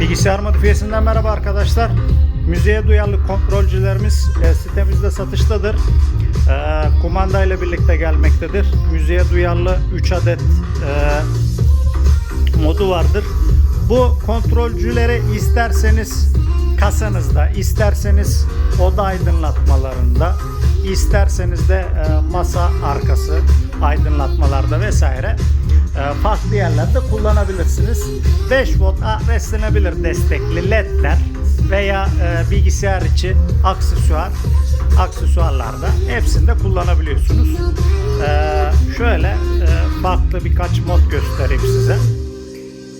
Bilgisayar modifiyesinden merhaba arkadaşlar. Müziğe duyarlı kontrolcülerimiz e, sitemizde satıştadır. E, kumanda ile birlikte gelmektedir. Müziğe duyarlı 3 adet e, modu vardır. Bu kontrolcüleri isterseniz kasanızda, isterseniz oda aydınlatmalarında, isterseniz de e, masa arkası aydınlatmalarda vesaire farklı yerlerde kullanabilirsiniz. 5 volt beslenebilir destekli ledler veya e, bilgisayar içi aksesuar aksesuarlarda hepsinde kullanabiliyorsunuz. E, şöyle e, farklı birkaç mod göstereyim size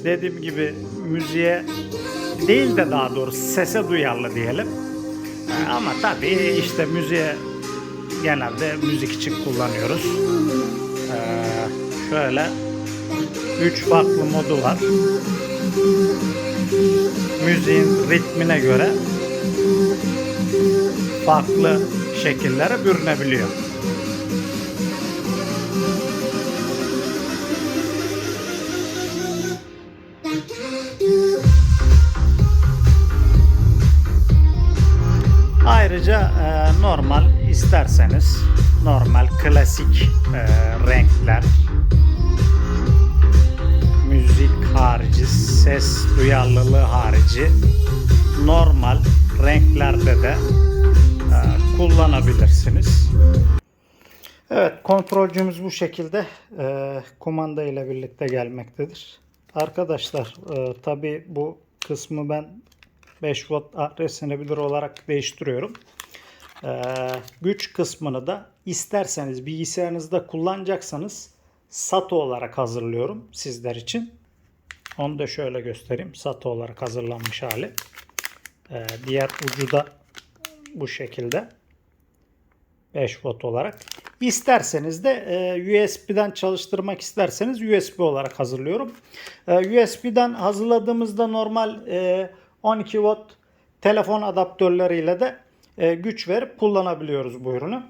dediğim gibi müziğe değil de daha doğrusu sese duyarlı diyelim. Ee, Ama tabii işte müziğe genelde müzik için kullanıyoruz. Ee, şöyle üç farklı modu var. Müziğin ritmine göre farklı şekillere bürünebiliyor. Ayrıca e, normal isterseniz normal klasik e, renkler ses duyarlılığı harici normal renklerde de e, kullanabilirsiniz. Evet kontrolcümüz bu şekilde e, kumanda ile birlikte gelmektedir. Arkadaşlar e, tabi bu kısmı ben 5 volt adreslenebilir olarak değiştiriyorum. Ee, güç kısmını da isterseniz bilgisayarınızda kullanacaksanız SATA olarak hazırlıyorum sizler için. Onu da şöyle göstereyim. SATA olarak hazırlanmış hali. Ee, diğer ucu da bu şekilde. 5 volt olarak. İsterseniz de e, USB'den çalıştırmak isterseniz USB olarak hazırlıyorum. E, USB'den hazırladığımızda normal e, 12 volt telefon adaptörleriyle de e, güç verip kullanabiliyoruz bu ürünü.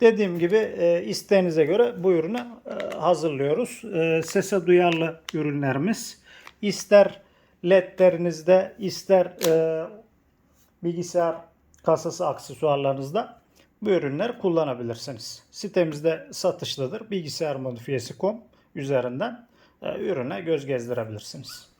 Dediğim gibi e, isteğinize göre bu ürünü e, hazırlıyoruz. E, sese duyarlı ürünlerimiz. İster ledlerinizde ister e, bilgisayar kasası aksesuarlarınızda bu ürünleri kullanabilirsiniz. Sitemizde satıştadır. Bilgisayar modifiyesi.com üzerinden e, ürüne göz gezdirebilirsiniz.